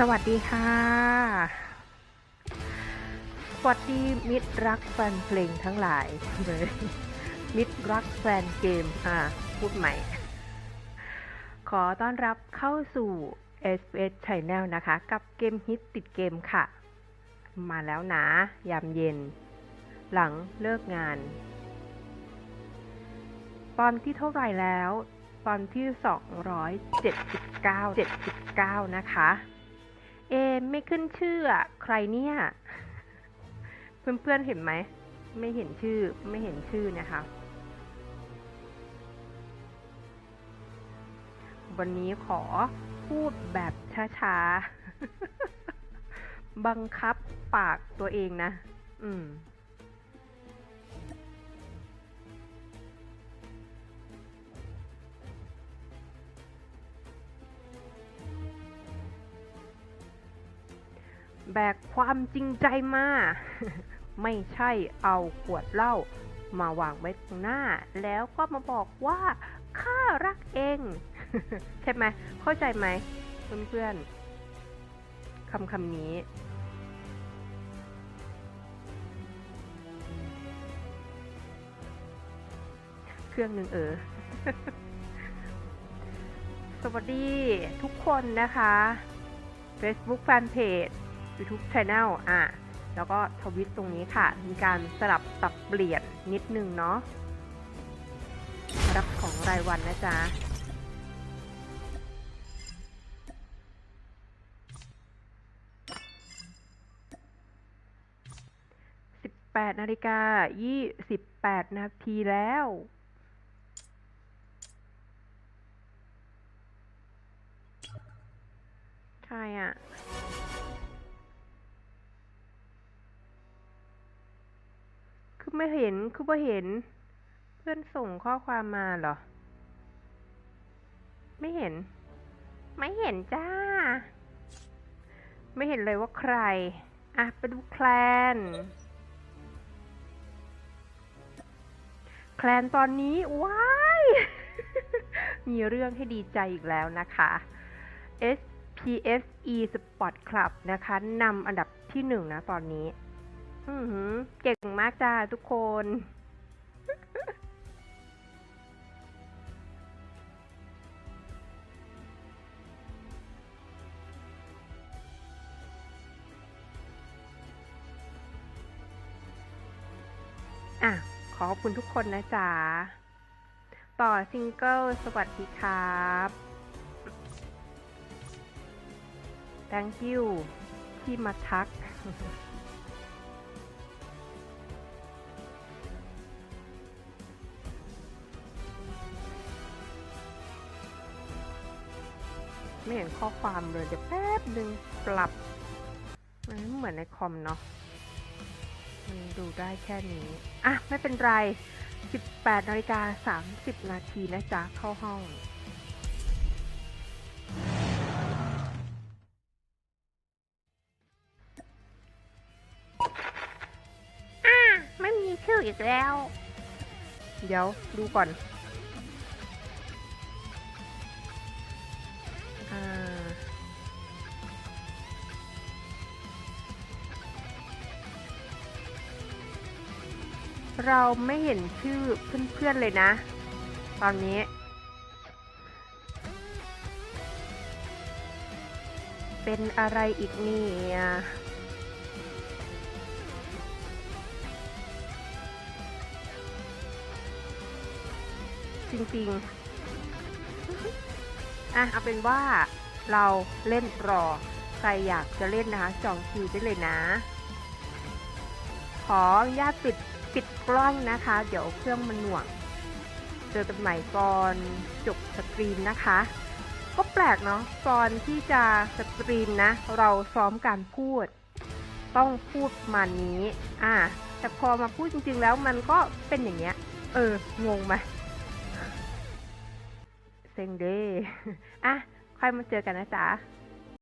สวัสดีค่ะ สวัสดีมิตรรักแฟนเพลงทั้งหลายเลยมิตรรักแฟนเกมอ่าพูดใหม่ ขอต้อนรับเข้าสู่ s s Channel นะคะ กับเกมฮิตติดเกมค่ะ มาแล้วนะ ยามเย็น หลังเลิกงาน ตอนที่เท่าไหร่แล้ว ตอนที่ 279 79 นะคะ เอไม่ขึ้นชื่ออะใครเนี่ย เพื่อนๆเห็นไหม ไม่เห็นชื่อไม่เห็นชื่อนะคะ วันนี้ขอพูดแบบช้าๆ บังคับปากตัวเองนะ อืม แบกความจริงใจมา ไม่ใช่เอาขวดเหล้ามาวางไว้ตรงหน้า แล้วก็มาบอกว่าข้ารักเอง ใช่ไหมเข้าใจไหมเพื่อนๆคำคำนี้ เครื่องหนึ่งเออ สวัสดีทุกคนนะคะ Facebook Fanpage YouTube Channel อะแล้วก็ทวิตตรงนี้ค่ะ มีการสลับสับเปลี่ยนนิดนึงเนาะรับของรายวันนะจ๊ะ18นาฬิกา28 นาทีแล้วใครอะ คือไม่เห็น คือไม่เห็น เพื่อนส่งข้อความมาเหรอ ไม่เห็น ไม่เห็นจ้า ไม่เห็นเลยว่าใคร อะ ไปดูแคลน แคลนตอนนี้ ว้าย มีเรื่องให้ดีใจอีกแล้วนะคะ SPSE Sport Club นะคะนำอันดับที่หนึ่งนะตอนนี้ อือหือ เก่งมากจ้าทุกคน อะขอบคุณทุกคนนะจ๊ะ ต่อซิงเกิลสวัสดีครับ thank you ที่มาทัก ไม่เห็นข้อความเลยเดี๋ยวแป๊บหนึ่งปรับ มันไม่เหมือนในคอมเนาะมันดูได้แค่นี้ อะ ไม่เป็นไร 18นาฬิกา30 นาทีนะจ๊ะ เข้าห้องอะไม่มีชื่ออีกแล้ว เดี๋ยวดูก่อน เราไม่เห็นชื่อเพื่อนๆเลยนะ ตอนนี้ เป็นอะไรอีกเนี่ยจริงๆ อะเอาเป็นว่าเราเล่นรอ ใครอยากจะเล่นนะคะจองคิวได้เลยนะ ขออนุญาตปิด ปิดกล้องนะคะ เดี๋ยวเครื่องมันหน่วง เจอกันใหม่ก่อนจบสตรีมนะคะ ก็แปลกเนาะก่อนที่จะสตรีมนะ เราซ้อมการพูด ต้องพูดมานี้ อะแต่พอมาพูดจริง ๆ แล้วมันก็เป็นอย่างเงี้ย เอองงไหมเซ็งเด้อะค่อยมาเจอกันนะจ๊ะ